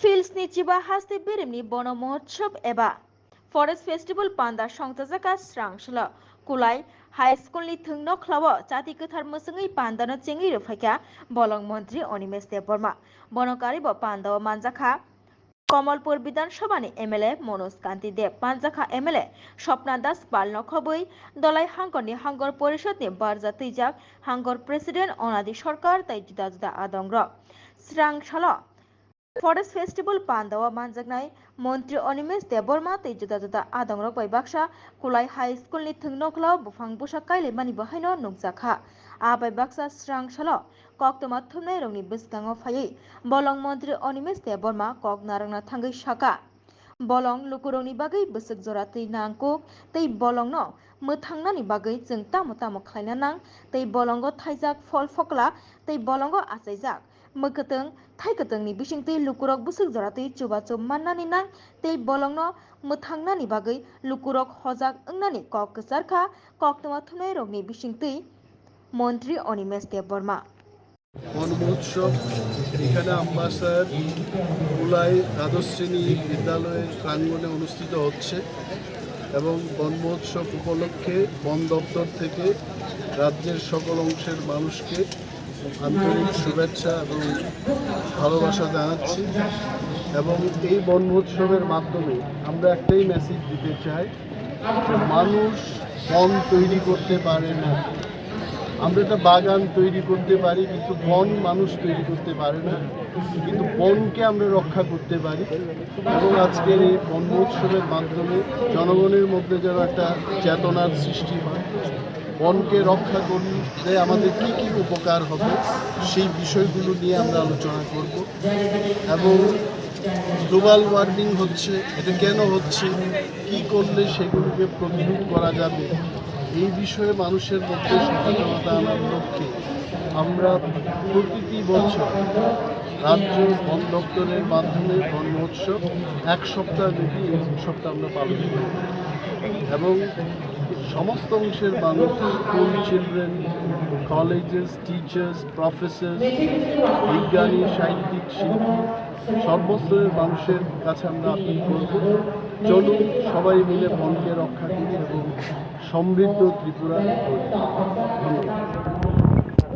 ෆිල්ස් නිචිබා හස්ති බිරිම්නි মহোৎসব এবা ফরেস্ট ෆොරස් ෆෙස්ටිබල් පන්දා সংতাজাকা স্রাংসল কুলাই হাই স্কুল থংন খ্লাব জাতি কথার মসঙ্গই পান্দান চেঙ্গি রফাকা বলং মন্ত্রী অনিমেষ দেববর্মা। বনকারিব পান্দাও মানজাখা। কমলপুর বিধানসভানি এমএলএ মনোজ কান্তি দেব। পাঞ্জাখা এমএলএ স্বপ্না দাস পাল নখবই দলাই হাঙ্গনি হাঙ্গর পরিষদ নি বারজা তৈজাক। হাঙ্গর প্রেসিডেন্ট অনাদি সরকার, তাই জুদা জুদা আদংর। স্রাংশাল ফরেস্ট ফেস্টিভ্যাল পান্দাওয়া মানজাকনাই মন্ত্রী অনিমেষ দেববর্মা তৈ জুদা জুদা আদংরক bai baksa kulai high school ni thungnokla bufang busa kaile mani bahaino nukjakha a bai baksa srang salo koktoma thumnai rongni biskango phaiye bolong মন্ত্রী অনিমেষ দেববর্মা কক narangna thangai shaka বলং লুকুরংনি বাগৈ বসুক জরা তৈ নাংকুক তৈ বলং ন মোথাংনানি বাগৈ जों তামো তামো খাইনা নাং তৈ বলঙ্গ থাইজাক ফল ফকলা তৈ বলঙ্গ আচাইজাক achaijak mwkhutung thaikhutung ni bising bisingtwi lukurok busuk jora twi chuba chub mannani nang tei bolongno mwthangnani bagै lukurok hojak wngnani kok kwcharkha koktoma thunai rokni bisingtwi মন্ত্রী অনিমেষ দেববর্মা বন মহোৎসব এখানে আম্বাসার কুলাই দ্বাদশ শ্রেণি বিদ্যালয়ের প্রাঙ্গণে অনুষ্ঠিত হচ্ছে এবং বন মহোৎসব উপলক্ষে বন দপ্তর থেকে রাজ্যের সকল অংশের মানুষকে আন্তরিক শুভেচ্ছা এবং ভালোবাসা জানাচ্ছি। এবং এই বন মহোৎসবের মাধ্যমে আমরা একটাই মেসেজ দিতে চাই মানুষ বন তৈরি করতে পারে না। আমরা একটা বাগান তৈরি করতে পারি, কিন্তু বন মানুষ তৈরি করতে পারে না। কিন্তু বনকে আমরা রক্ষা করতে পারি। এবং আজকের এই বন মহোৎসবের মাধ্যমে জনগণের মধ্যে যেন একটা চেতনার সৃষ্টি হয়। বনকে রক্ষা করলে আমাদের কী কী উপকার হবে, সেই বিষয়গুলো নিয়ে আমরা আলোচনা করব। এবং গ্লোবাল ওয়ার্মিং হচ্ছে, এটা কেন হচ্ছে, কি করলে সেগুলোকে প্রতিরোধ করা যাবে এই বিষয়ে মানুষের মধ্যে সচেতনতা আনার লক্ষ্যে আমরা প্রতিটি বছর রাজ্য বন দপ্তরের মাধ্যমে বন মহোৎসব এক সপ্তাহ ব্যাপী এই উৎসবটা আমরা পালন করি। এবং সমস্ত অংশের মানুষ, school children, colleges, teachers professor বিজ্ঞানী সাহিত্যিক শিল্পী সর্বস্তরের মানুষের কাছে আমরা আপিল করব। চলুন সবাই মিলে বনকে রক্ষা করি এবং সমৃদ্ধ ত্রিপুরা